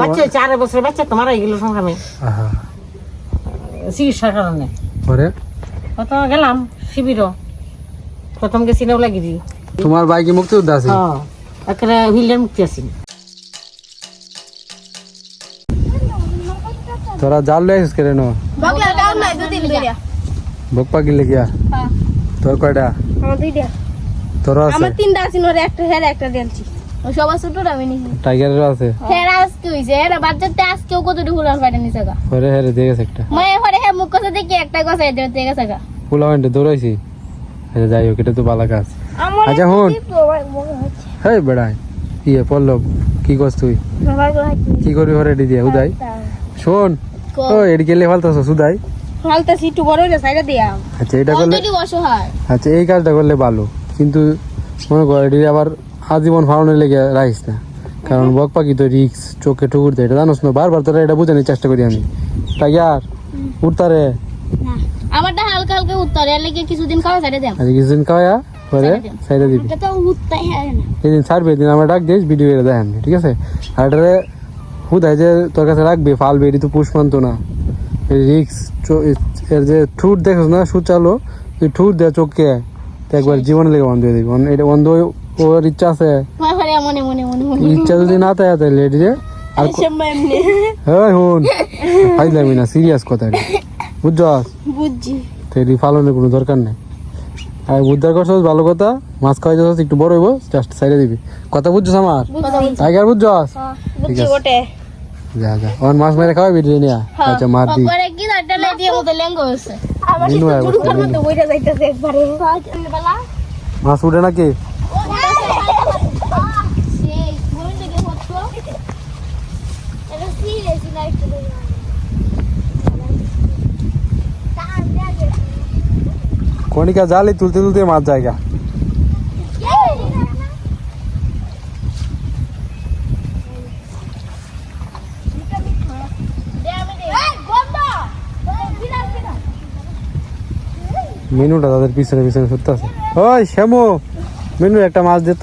বাচ্চা চার বছর বাচ্চা তো মারা গেল সংগ্রামে। আহা। চিকিৎসার কারণে। পরে? প্রথম গেলাম প্রথম গেছি তোমার বাইকে আছে? হ্যাঁ হুইলের মুক্তি আছি। তোরা জাল নো নাই দুদিন ধরে পাকি লেগিয়া? হ্যাঁ। তোর কয়টা? আমার দুইটা। তোর আছে? আমার তিনটা আছে একটা হের একটা সবার ছোট আমি নিছি। টাইগারের আছে। হের আজকে হইছে হের বাচ্চাতে আজকেও কত হুলার পাইটা নিছে গা। পরে হেরে দিয়ে গেছে একটা। মায়ে পরে হে মুখ কথা দেখি একটা গছাই দিতে দিয়ে গেছে গা। ফুলা দৌড়াইছি। আচ্ছা যাই হোক এটা তো বালা কাজ। আচ্ছা হুন। হেই বেড়াই। ইয়ে পল্লব কি করছ তুই? কি করবি দিয়ে? উদাই। শোন ও এডি গেলে ফালতাছ সুদাই হালতা সিটু বড় হইলে সাইডে দিয়া। আচ্ছা এটা করলে আচ্ছা এই কাজটা করলে ভালো। কিন্তু মনে কর আবার আজীবন ফাউনের লেগে রাখিস না। কারণ বক পাখি তো রিক্স চোখে ঠুকুর দেয় এটা জানোস না? বারবার তোরা এটা বোঝানোর চেষ্টা করি আমি। টাইগার উঠতারে না আমারটা হালকা হালকা উত্তর এর লেগে কিছুদিন খাওয়া আজ কিছুদিন খাওয়া পরে ছেড়ে সাইডে দিবি। এটা তো হ্যাঁ না। যেদিন ছাড়বে দিন আমার ডাক দিস ভিডিও করে দেখেন ঠিক আছে? আর এটারে হুদায় যে তোর কাছে রাখবে ফালবে এটি তো পুষ মানতো না রিক্স এর যে ঠুট দেখছ না সুচালো তুই ঠুট দে চোখকে তো একবার জীবনে লেগে বন্ধ হয়ে দিবি। এটা বন্ধ ওর ইচ্ছা আছে। মনে মনে মনে মনে মনে ইচ্ছা যদি না থাকে তাহলে এটি যে আর হ্যাঁ হুন ফাইলামি না সিরিয়াস কথা বুঝছস? বুঝছি। তো এটি ফালনের কোনো দরকার নেই। আর উদ্ধার করছস ভালো কথা। মাছ খাওয়াই যাচ্ছ একটু বড় হইব জাস্ট সাইডে দিবি। কথা বুঝছস আমার? বুঝছি। টাইগার বুঝছস? বুঝছি আছে। ওটে যা যা। আমার মাছ মেরে খাওয়াবি রেনিয়া আচ্ছা মার দি। পরে কি দাঁড়টা লাই দিয়ে মতো লেঙ্গ হইছে। আমার আয় বসে, বইটা যাইতেছে একবারে। মাছ উঠে নাকি সেই কোন থেকে হতো এটা সিরিয়াস না একটু কণিকা জালি তুলতে তুলতে মাছ জায়গা। মিনুটা তাদের পিছনে পিছনে ছুটতে আছে ওই, শ্যামু, মিনু একটা মাছ দিত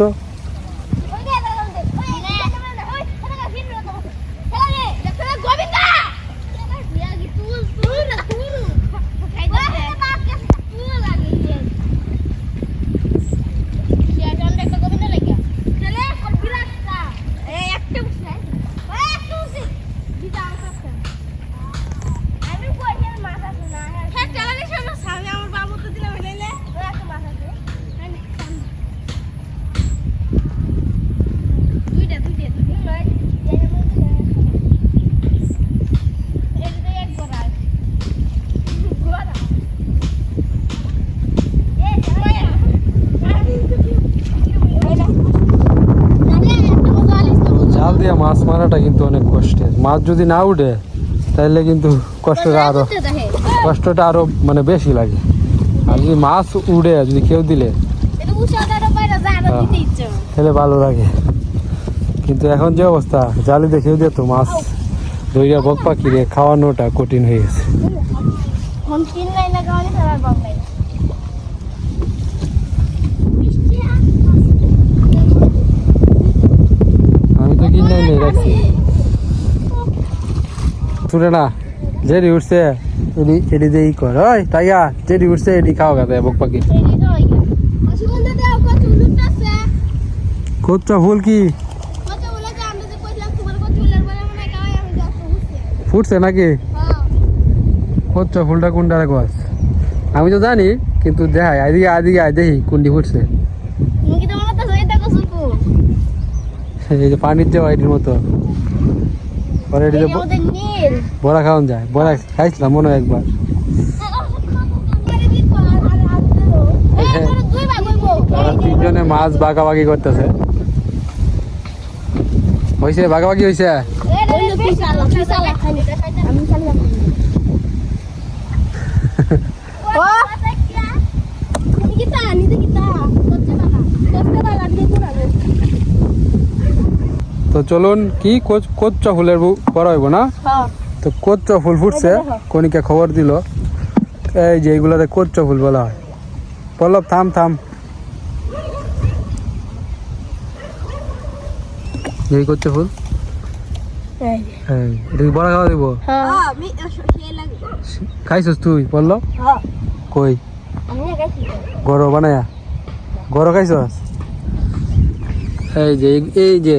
আমার বাবু তো দিলাম এলাইলে একটা মাছ আছে দুইটা দুইটা দুইটা লয় এটা এক বড় আছে বড় এ মায়া জাল দিয়ে মাছ মারাটা কিন্তু অনেক কষ্টের। মাছ যদি না উঠে তাহলে কিন্তু কষ্টটা আরও কষ্টটা আরও মানে বেশি লাগে। আর যদি মাছ উড়ে যদি কেউ দিলে ইচ্ছে তাহলে ভালো লাগে। কিন্তু এখন যে অবস্থা জালি দেখেও যেত মাছ দইরা বক পাখি রে খাওয়ানোটা কঠিন হয়ে গেছে ফোন কিন নাই না কারণে সবার বাপ নাই আমি নেই রাখছি শুনে না যেটি উঠছে। এডি এডি ই কর। ওই টাইগা যেটি উঠছে, এডি খাওয়া গাতে বক পাখি। কোচ্চা ফুল কি? যে যে ফুটছে নাকি? কোচ্চা ফুলটা কোনটা গাছ? আমি তো জানি, কিন্তু দেখাই আদিকে আদিকে আয় দেখি কোনটি ফুটছে মুখি তোমার মতো হয়ে থাকো সুকু এই যে পানির যে আইডির মতো পরে এটি বড়া খাওয়ান যায় বড়া খাইছিলাম মনে হয় একবার তারা তিনজনে মাছ বাগাবাগি করতেছে হয়েছে বাগাবাগি হয়েছে তো চলুন কি কোচ কোচ্চা ফুলের বড় হইব না? হ্যাঁ। তো কোচ্চা ফুল ফুটছে কনিকা খবর দিল। এই যে এইগুলাতে কোচ্চা ফুল বলা হয়। পল্লব থাম থাম। এই কোচ্চা ফুল। এই এই এটা কি বড় খাওয়া দিব? হ্যাঁ। খাইছস তুই হ্যাঁ। কই? গরো বানায়া? গরো খাইছস? এই যে এই যে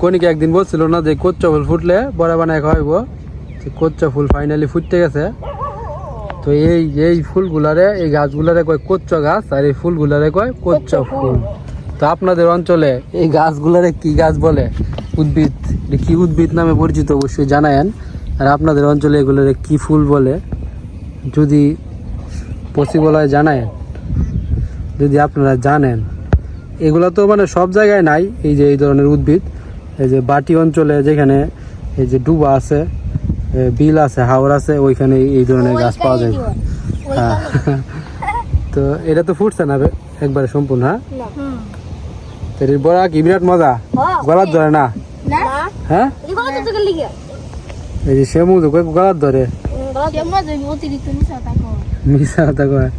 কনিকে একদিন বলছিল না যে কোচ্চা ফুল ফুটলে বড়া বানায় খাওয়াইব। যে কোচ্চা ফুল ফাইনালি ফুটতে গেছে। তো এই এই ফুলগুলারে এই গাছগুলারে কয় কোচ্চা গাছ আর এই ফুলগুলারে কয় কোচ্চা ফুল। তো আপনাদের অঞ্চলে এই গাছগুলারে কি গাছ বলে? উদ্ভিদ কি উদ্ভিদ নামে পরিচিত অবশ্যই জানায়েন। আর আপনাদের অঞ্চলে এগুলোরে কি ফুল বলে? যদি পসিবল হয় জানায়েন। যদি আপনারা জানেন। এগুলো তো মানে সব জায়গায় নাই এই যে এই ধরনের উদ্ভিদ। এই যে বাটি অঞ্চলে যেখানে এই যে ডুবা আছে বিল আছে হাওর আছে ওইখানে এই ধরনের গাছ পাওয়া যায়। হ্যাঁ। তো এটা তো ফুটছে না একবারে সম্পূর্ণ হ্যাঁ? বড়া কি বিরাট মজা। গলার ধরে না? না? হ্যাঁ? এই যে সেমু তো গলার ধরে? মিশা কয়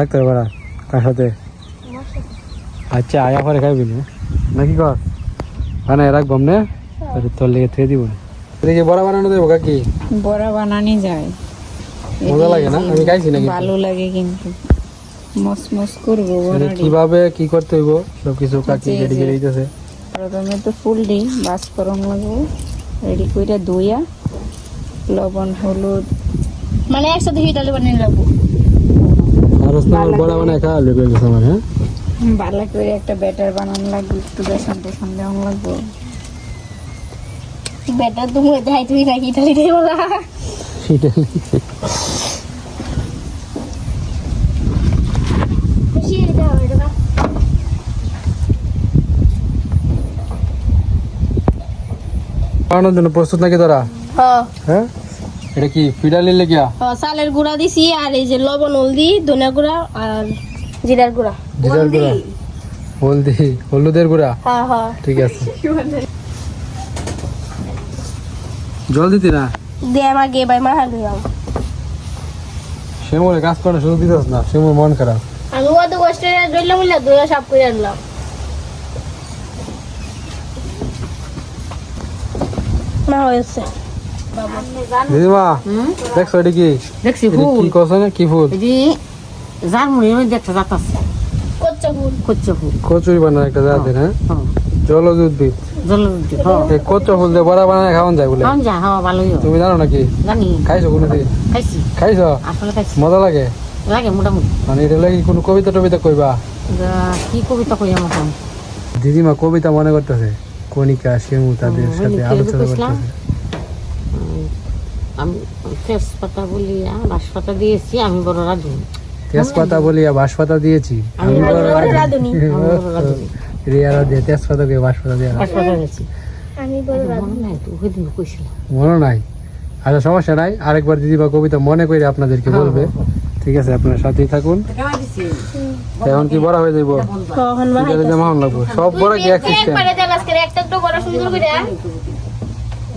থাকতে পারা কার সাথে। আচ্ছা আয়া পরে খাইবি না? নাকি কর? মানে রাখবাম না তাহলে তোর লেগে থেকে দিব এদিকে বড়া বানানো দেবো কাকি? বড়া বানানি যায়। মজা লাগে না? আমি খাইছি নাকি ভালো লাগে কিন্তু। মস মস করব কীভাবে কি করতে হইব? সব কিছু কাকি জি, রেডি করে দিতেছে। প্রথমে তো ফুল দিই বাস করন লাগবো। রেডি করে ধুইয়া লবণ হলুদ। মানে একসাথে হিটালে বানিয়ে লাগবো। আর হচ্ছে আমার বানায় খাওয়া লেগে গেছে আমার হ্যাঁ? ভালো করে একটা ব্যাটার বানানো লাগবে একটু বেসন টেসন দেওয়া লাগবো। বেটার তুমি দেখাই তুই না হিটালে দিয়ে বলা। এটা বানানোর জন্য প্রস্তুত নাকি তোরা? হ্যাঁ হ্যাঁ? এটা কি ফিডালি লেগিয়া? হ্যাঁ, চালের গুঁড়া দিছি আর এই যে লবণ হলদি ধনিয়া গুঁড়া আর জিরার গুঁড়া। জিরার গুঁড়া? হলদি। হলুদের গুঁড়া? হ্যাঁ হ্যাঁ ঠিক আছে। জল দিতি না? দিয়ে আমার গে বাই মাহাল দিলাম শ্যামলে কাজ করার সুযোগ দিতেছ না। শ্যামল মন খারাপ। আমি কত কষ্টে রইলাম বললে দইয়া সাফ করে আনলাম। না হয়েছে। দিদিমা দেখছ এটা কি? দেখছি ফুল। কি কছ কি ফুল? এটি যার মনে হয় কচুরি একটা হ্যাঁ হ্যাঁ? জলজ উদ্ভিদ জল কচু ফুল দিয়ে বড়া বানায় খাওয়ান যায় বলে? খাওয়ান যা হাওয়া ভালোই। তুমি জানো নাকি? জানি। খাইছো কোনোদিন? খাইছি। খাইছো? মজা লাগে? লাগে মোটামুটি। মানে এটা লাগি কোনো কবিতা টবিতা কইবা? কি কবিতা কই আমার দিদিমা কবিতা মনে করতেছে কণিকা শিমু তাদের সাথে আলোচনা করতেছে। আমি তেজপাতা বলি বাঁশপাতা দিয়েছি আমি বড় রাধু তেজপাতা বলিয়া বাঁশপাতা দিয়েছি আমি বড় রাঁধুনি। আমি বড় রাধু রিয়ারা দিয়ে তেজপাতাকে বাঁশপাতা দিয়ে বাঁশপাতা দিয়েছি। আমি বড় মনে নাই তো ওই কইছিলাম। মনে নাই? আচ্ছা সমস্যা নাই। আরেকবার দিদিমা কবিতা মনে করে আপনাদেরকে বলবে। ঠিক আছে আপনার সাথেই থাকুন। এখন কি বড় হয়ে যাইব? সব বড় কি এক সিস্টেম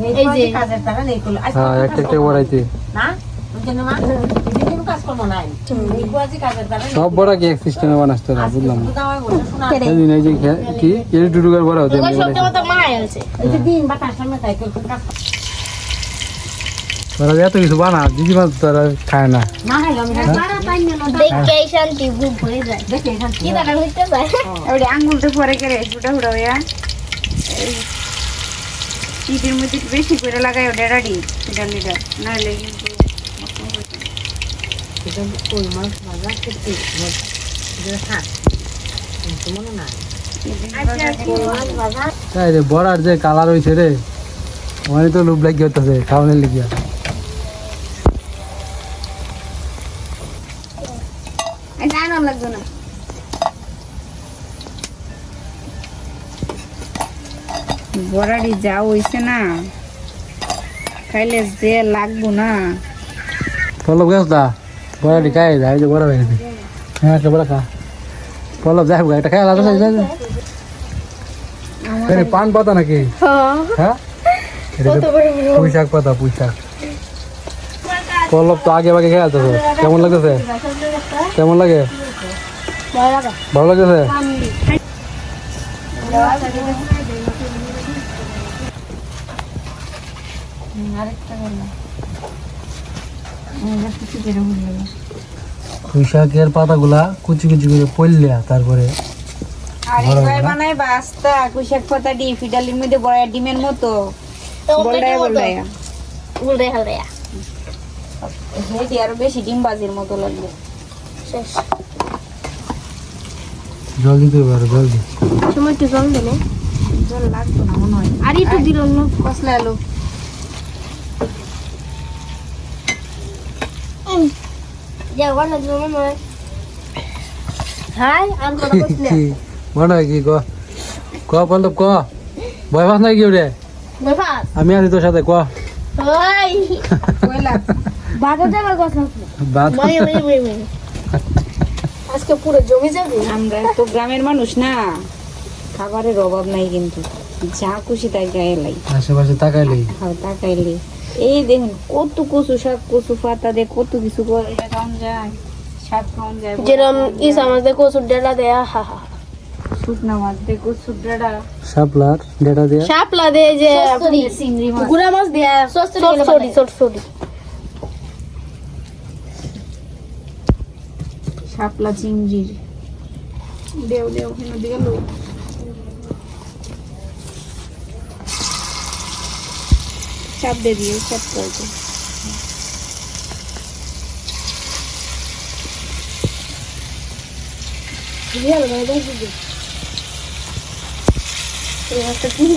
এই যে কাজের টাকা নেই করলে হ্যাঁ একটা একটা বড়াইতে না? সব বড় কি এক সিস্টেমে বানাচ্ছে না বুঝলাম না। এই যে কি? এর বড় হতে তোরা এত কিছু বানা দিদিমা তোরা খায় না। এবারে আঙ্গুলটা পরে করে ফুটা ফুটা হইয়া। শীতের মধ্যে বেশি করে লাগাই ওটা রেডি লিটার লিটার নাহলে কিন্তু তাই রে বড়ার যে কালার হয়েছে রে মানে তো লোভ লাগি হতেছে খাওয়ানোর লিগিয়া। এটা আনার না। বড়ারি যা হইছে না খাইলে যে লাগবো না। পল্লব গেছ দা বড়াটি খাই যায় যে বড় হয়ে হ্যাঁ একটা বড় খা। পল্লব যাই একটা খাই আলাদা যাই যাই পান পাতা নাকি? হ্যাঁ। এটা পুঁই শাক পাতা পুঁই শাক পল্লব তো আগে আগে খেয়ে আসতেছে কেমন লাগতেছে? কেমন লাগে? ভালো লাগতেছে? পাতাগুলা কুচি কুচি করে পড়লিয়া তারপরে আরে বড় কয় না? বানাই বাস্তা কুশাক পাতা ডি ফিডালির মধ্যে বড় ডিমের মতো। বলডায় বলডায় উল্টে হালটে হেঁটে আরও বেশি ডিম বাজির মতো লাগবে। শেষ। জল দিতে পারো জল দি। সময় একটু জল দেনে জল লাগতো না মনে হয়। আর একটু দিল না। কসলা আলু যাবার না দিল মনে হয় হাই আর কথা বলছিলে মনে হয় কি ক? ক পল্লব ক? ভয় পাস নাই কি রে বেফাস আমি আছি তোর সাথে ক? ওই। কইলা বাজার যাবার কথা। বাদ। মই মই মই মই আজকে পুরো জমি যাবে? আমরা তো গ্রামের মানুষ না। খাবারের অভাব নাই কিন্তু। যা খুশি তাই গায়ে লাই। আশেপাশে তাকাইলি খাও তাকাইলে এই দেখুন কত কচু শাক কচু পাতা দিয়ে কত কিছু করে। এটা খাওয়ান যায় শাক খাওয়ান যায় যেরকম ইস আমাদের কচুর ডেলা দেয়া হা হা। শুকনা মাছ দিয়ে কচু ডাটা। শাপলার ডেটা দিয়া। শাপলা দে যে চিংড়ি মাছ। গুড়া মাছ দেয়া সরসরি সরসরি। শাপলা চিংড়ির। দেও দেও ওখানে দিয়ে চাপ দিয়ে দিয়ে চাপ করতে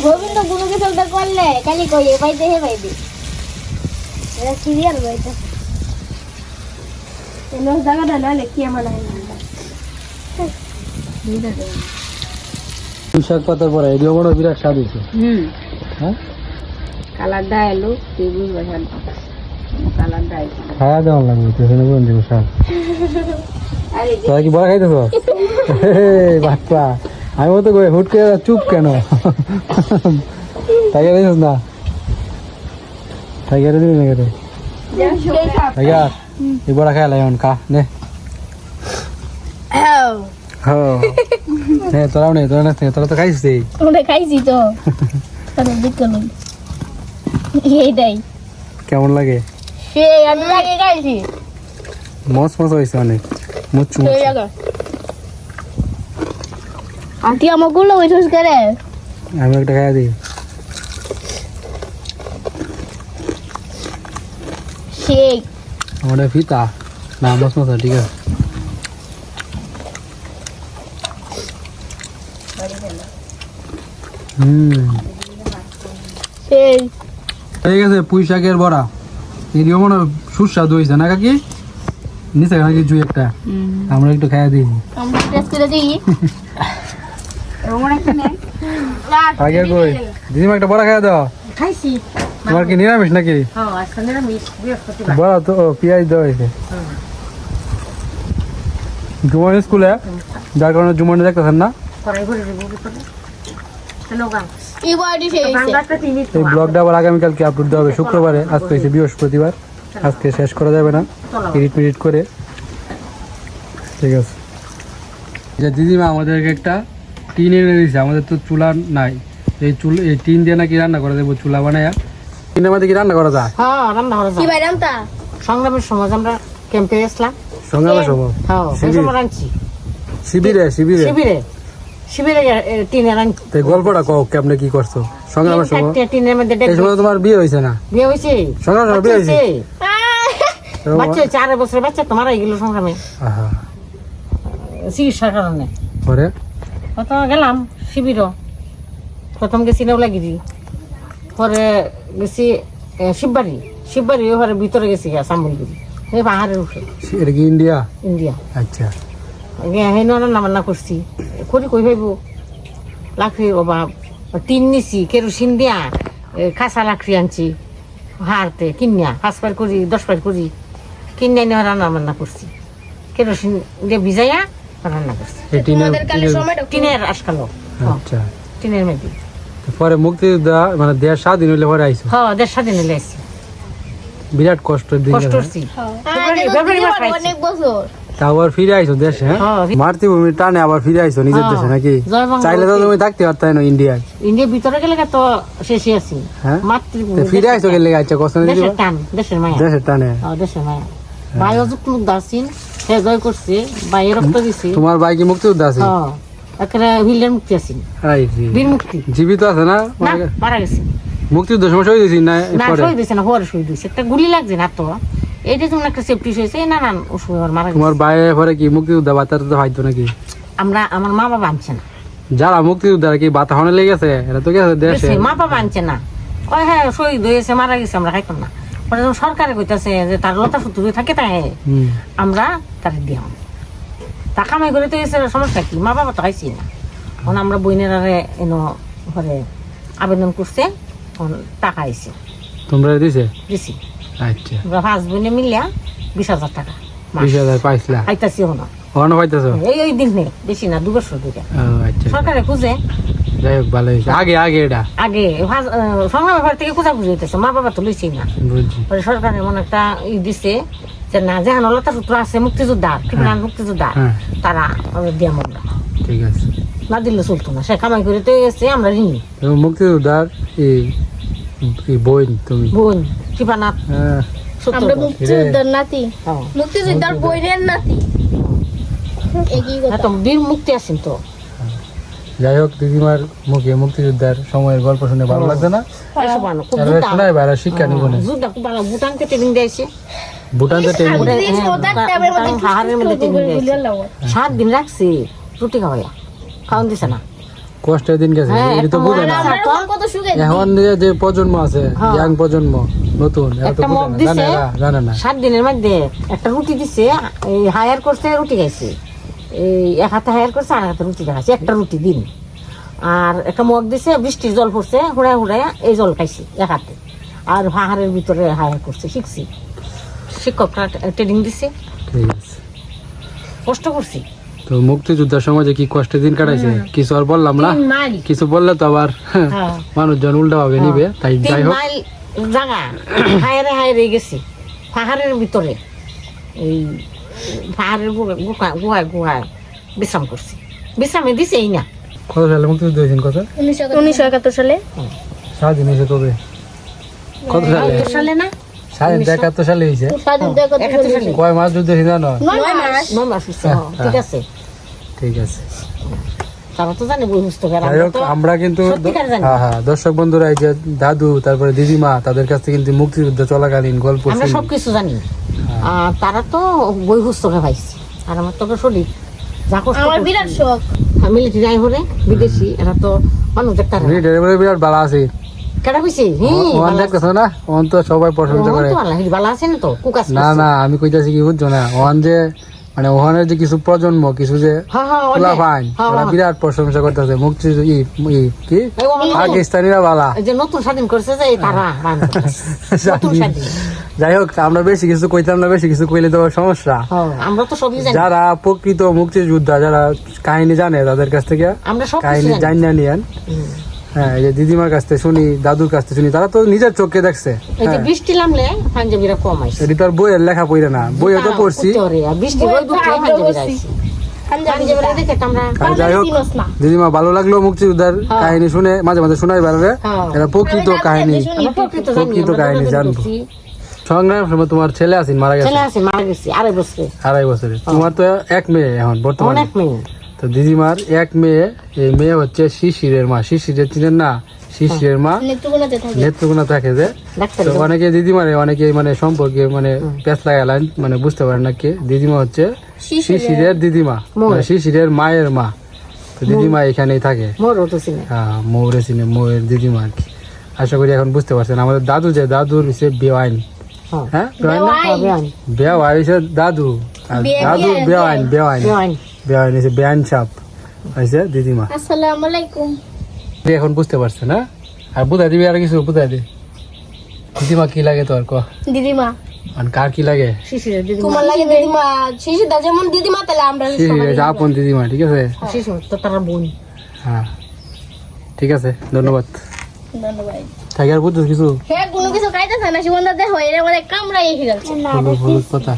গোবিন্দ গুনুকে চলতে করলে খালি কই এ পাইতে হে পাইবে এটা সিরিয়াল বইটা এনো জায়গাটা না লেখি আমার নাই শাক পাতার পরে এদিও মনে বিরাট স্বাদ হয়েছে। হুম। হ্যাঁ? তুই বুঝবে খাওয়া দেওয়া লাগবে তো বলুন দিব তোরা কি বড় খাইতেছ? বাচ্চা। আমি মতো কই হুট করে চুপ কেন? তাই দিস না? তাই দিবি না কেটে তাই এই বড় খাই লাগে কা নে। হো নে তোরাও নে তোরা না তোরা তো খাইছিস খাইছি তো। এইটাই। কেমন লাগে? সে আমি আগে খাইছি মস মস হয়েছে অনেক। মুচু সেই জায়গা। আন্টি আমারগুলো ওইটুস করে। আমি একটা খাই দিই। সেই। আমাদের ফিতা। না মস মস ঠিক আছে। হুম। সেই। ঠিক গেছে পুঁই শাকের বড়া। এদিও মনে হয় সুস্বাদু হয়েছে না কাকি? নিচে নাকি জুই একটা। আমরা একটু খাইয়া দিই। আমরা টেস্ট করে দিই আগে কই? দিদিমা একটা বড়া খাইয়া দাও। খাইছি। তোমার কি নিরামিষ নাকি? হ্যাঁ বড়া তো ও, পেঁয়াজ দেওয়া হয়েছে। জুমন স্কুলে যার কারণে জুমনে দেখতেছেন না। এই ব্লগটা আবার আগামীকালকে আপলোড দেওয়া হবে। শুক্রবারে আজকে হয়েছে বৃহস্পতিবার। আজকে শেষ করা যাবে না। এডিট মিডিট করে। ঠিক আছে। যে দিদিমা আমাদেরকে একটা টিন এনে দিয়েছে আমাদের তো চুলা নাই। এই চুল এই টিন দিয়ে নাকি রান্না করা দেবো চুলা বানায়া। টিনের মধ্যে কি রান্না করা যায়? হ্যাঁ রান্না করা কি ভাই রামতা সংগ্রামের সমাজ আমরা ক্যাম্পে গেছিলাম। সঙ্গে আমার সম্ভব হ্যাঁ সেই। সময় শিবিরে শিবিরে? শিবিরে। শিবিরে এ, টিনে রাঁধছি তো গল্পটা কও কেমনে কি করছ? সঙ্গে আমার সম্ভব টিনের মধ্যে এই সময় তোমার বিয়ে না। বিয়ে হয়েছে সঙ্গে আমার বিয়ে হয়েছে বাচ্চা বাচ্চা বছরের বাচ্চা তোমার সংগ্রামে। চিকিৎসার কারণে। পরে? প্রথম গেলাম শিবিরও। প্রথম গেছি নেওলাগিরি। পরে গেছি শিববাড়ি। শিববাড়ি ওখানে ভিতরে গেছি গা সাম্বলগিরি। এই পাহাড়ের এটা কি ইন্ডিয়া? ইন্ডিয়া। আচ্ছা। গিয়ে সেই রান্না বান্না করছি করি কই ভাইব লাকড়ির অভাব টিন নিছি কেরোসিন দিয়া কাঁচা লাকড়ি আনছি হারতে কিনিয়া পাঁচ পার করি দশ পার করি কিনে নিয়ে রান্না বান্না করছি কেরোসিন দিয়ে ভিজাইয়া রান্না করছি টিনের আজকাল। আচ্ছা। টিনের মেদি তো পরে মুক্তিযোদ্ধা মানে দেড় স্বাধীন হইলে পরে আইসো হ্যাঁ দেড় বিরাট কষ্টের দিন কষ্ট গেছে। করছি। আমাদের ফেব্রুয়ারি মাস জীবন পাইছি। অনেক বছর। আবার ফিরে আইসো দেশে হ্যাঁ? হ্যাঁ। মাতৃভূমির টানে আবার ফিরে আইসো নিজের হ্যাঁ। দেশে নাকি? চাইলে তো তুমি থাকতে পারতাই না ইন্ডিয়ায়। ইন্ডিয়ার ভিতরে গেলে তো শেষই আছি। মাতৃভূমি ফিরে আইসো গেলে আচ্ছা কষ্ট দেশের টান দেশের মায়া। দেশের টানে। দেশের মায়া। ভাই অযুক লোক দাসিন সে জয় করছে ভাইয়ের রক্ত দিছে। তোমার ভাই কি আছে? একেবারে মুক্তি আছেন বীর মুক্তি। জীবিত আছে না? না মারা গেছে। মুক্তিযুদ্ধ সময় শহীদ হয়েছি না না পরে শহীদ হয়েছে না হওয়ার শহীদ হয়েছে। একটা গুলি লাগছে না তো? এইটা যেমন একটা সেফটি হয়েছে এই নানান ওষুধ মারা তোমার ভাই পরে কি মুক্তিযোদ্ধা বাচ্চাটা তো হয়তো নাকি? আমরা আমার মা বাবা আনছে না। যারা মুক্তিযোদ্ধা কি বাতা হনে লেগেছে এরা তো গেছে দেশে। মা বাবা আনছে না। ওই হ্যাঁ শহীদ হয়েছে মারা গেছে আমরা খাইতাম না। পরে যখন সরকারে কইতাছে যে তার লতা সুতো থাকে তাই। আমরা তারে দিয়াম। তা কামাই করে তো গেছে সমস্যা কি? মা বাবা তো খাইছি না। এখন আমরা বইনেরারে এনো ঘরে আবেদন করছে এখন টাকা আইছে। তোমরা দিছে? দিছি। আচ্ছা। আমরা পাঁচ বইনে মিলিয়া বিশ হাজার টাকা বিশ হাজার পাইছিলা? খাইতাছি এখন। ওখানে পাইতেছো? এই ওই দিন নেই বেশি না দু বছর দুইটা আচ্ছা। সরকারে খুঁজে। যাই হোক ভালো হয়েছে। আগে আগে এটা? আগে সংগ্রামের ঘর থেকে কোথা খুঁজে হইতেছে মা বাবা তো লইছেই না। পরে সরকার এমন একটা ই দিছে যে না যে লতা সূত্র আছে মুক্তিযোদ্ধা কৃপণান মুক্তিযোদ্ধা হ্যাঁ। তারা দিয়া ঠিক আছে। না দিলে চলতো না সে কামাই করে তো আমরা ঋণী। মুক্তিযোদ্ধার এই বই তুমি? বোন। কৃপানাথ হ্যাঁ, আমরা মুক্তিযোদ্ধার নাতি। মুক্তিযোদ্ধার বইনের নাতি। একই কথা। তো বীর মুক্তি আছেন তো। যাই হোক দিদিমার মুখে মুক্তিযোদ্ধার সময়ের গল্প শুনে ভালো লাগছে না? শিক্ষা নিব না যুদ্ধ খুব ট্রেনিং দিয়েছে। ভুটান ট্রেনিং ওরে, হ্যাঁ, পাহাড়ের মধ্যে ট্রেনিং দিয়েছে। সাত দিন রাখছি রুটি খাওয়াইয়া। খাওয়ান দিছে না। কষ্টের দিন গেছে হ্যাঁ, এটা তো বুঝে না। এখন যে প্রজন্ম আছে হ্যাঁ। ইয়াং প্রজন্ম নতুন একটা মগ দিছে জানে না সাত দিনের মধ্যে একটা রুটি দিছে এই হায়ার করছে রুটি খাইছে। এই এক হাতে হায়ার করছে আর হাতে রুটি খাইছে একটা রুটি দিন। আর একটা মগ দিছে বৃষ্টির জল পড়ছে হুড়ায় হুড়ায় এই জল খাইছি এক হাতে। আর পাহাড়ের ভিতরে হায়ার করছে শিখছি। শিক্ষকরা ট্রেনিং দিছে। কষ্ট করছি। তো মুক্তিযোদ্ধার সময় যে কি কষ্টের দিন কাটাইছে কিছু আর বললাম না? কিছু বললে তো আবার হ্যাঁ মানুষজন উল্টা ভাবে নিবে তাই তিন যাই হোক জায়গা হায়ারে হায়ারে গেছি পাহাড়ের ভিতরে। এই পাহাড়ের গুহা- গুহা গুহায় গুহায় বিশ্রাম করছি। বিশ্রামে দিছেই না। কত সালে মুক্তিযুদ্ধ হয়েছেন কত? উনিশশো একাত্তর সালে। স্বাধীন হয়েছে কবে? কত সালে? সালে না? স্বাধীন একাত্তর সালে হয়েছে। কয় মাস যুদ্ধ হয়েছে জানো? নয় মাস। নয় মাস হ্যাঁ, ঠিক আছে। ঠিক আছে। তারা তো জানে বই পুস্তকের আমরা হোক তো আমরা কিন্তু হ্যাঁ হ্যাঁ দর্শক বন্ধুরা এই যে দাদু তারপরে দিদিমা তাদের কাছ থেকে কিন্তু মুক্তিযুদ্ধ চলাকালীন গল্প আমরা শুনি। সবকিছু জানি। তারা তো বই পুস্তকে পাইছে। আর আমার তো শরীর যা কষ্ট আমার বিরাট শখ। মিলিটারি আই বিদেশি এরা তো মানুষ দেখতে পারে না। বিরাট ভালো আছে। কেডা হইছে হুম ওখান দেখতেছো না ওখান তো সবাই প্রশংসা করে। ভালো আছে না তো কুকাস না না আমি কইতাছি কি বুঝছ না ওখান যে মানে ওখানের যে কিছু প্রজন্ম কিছু যে হ্যাঁ হ্যাঁ হ্যাঁ, ওরা হ্যাঁ। বিরাট প্রশংসা করতেছে মুক্তি কি? পাকিস্তানিরা বালা। নতুন স্বাধীন করছে যে তারা স্বাধীন। যাই হোক আমরা বেশি কিছু কইতাম না বেশি কিছু কইলে তো সমস্যা। হ্যাঁ, আমরা তো সবই জানি। যারা প্রকৃত মুক্তিযোদ্ধা যারা কাহিনী জানে তাদের কাছ থেকে কাহিনী জানিয়ে নিয়েন। হ্যাঁ এই যে দিদিমার কাছ থেকে শুনি দাদুর কাছ থেকে শুনি তারা তো নিজের চোখে দেখছে। এই যে হ্যাঁ। বৃষ্টি নামলে পাঞ্জাবিরা কম আইছে এটি তো আর বইয়ের লেখা পড়ে না বইও তো পড়ছি। বৃষ্টি বই দুটো পাঞ্জাবিরা আইছে দিদিমা ভালো লাগল মুক্তিযোদ্ধার হ্যাঁ। কাহিনী শুনে মাঝে মাঝে শোনাই বেড়াবে হ্যাঁ। এরা প্রকৃত কাহিনী প্রকৃত কাহিনী জানব। সময় তোমার ছেলে আছেন মারা গেছে। ছেলে আছে মারা গেছে আড়াই বছরে আড়াই বছরে তোমার তো এক মেয়ে এখন বর্তমানে। অনেক মেয়ে। তো দিদিমার এক মেয়ে এই মেয়ে হচ্ছে শিশিরের মা। শিশিরের চিনেন না? শিশিরের মা। নেত্রকোনা থাকে। যে। তো অনেকে দিদিমারে অনেকে মানে সম্পর্কে মানে পেঁচ লাগালেন মানে বুঝতে পারেন না কে। দিদিমা হচ্ছে শিশিরের দিদিমা। মানে শিশিরের মায়ের মা। তো দিদিমা এখানেই থাকে। হ্যাঁ মৌরে চিনে মৌয়ের দিদিমা আর কি। আশা করি এখন বুঝতে পারছেন। আমাদের দাদু যে দাদুর হচ্ছে বেওয়াইন হ্যাঁ। হ্যাঁ বেওয়াইন বেওয়াইন। দাদু দাদু বেওয়াইন বেওয়াইন বেআইন হচ্ছে বেআইন সাপ হয়েছে দিদিমা আসসালামু আলাইকুম এখন বুঝতে পারছেন না? আর বুঝাই দিবি আর কিছু বুঝাই দে। দিদিমা কি লাগে তোর ক? দিদিমা। আর কার কি লাগে? তোমার লাগে দিদিমা। শিশুদা যেমন দিদিমা তাহলে আমরা আপন দিদিমা। ঠিক আছে? শিশু তো তার বোন। হ্যাঁ। ঠিক আছে ধন্যবাদ। ধন্যবাদ। থাকি আর বুঝছিস কিছু? হ্যাঁ কোনো কিছু খাইতেছে না সুগন্ধা দেখো এর মানে কামড়াই এসে যাচ্ছে। হলুদ হলুদ পাতা।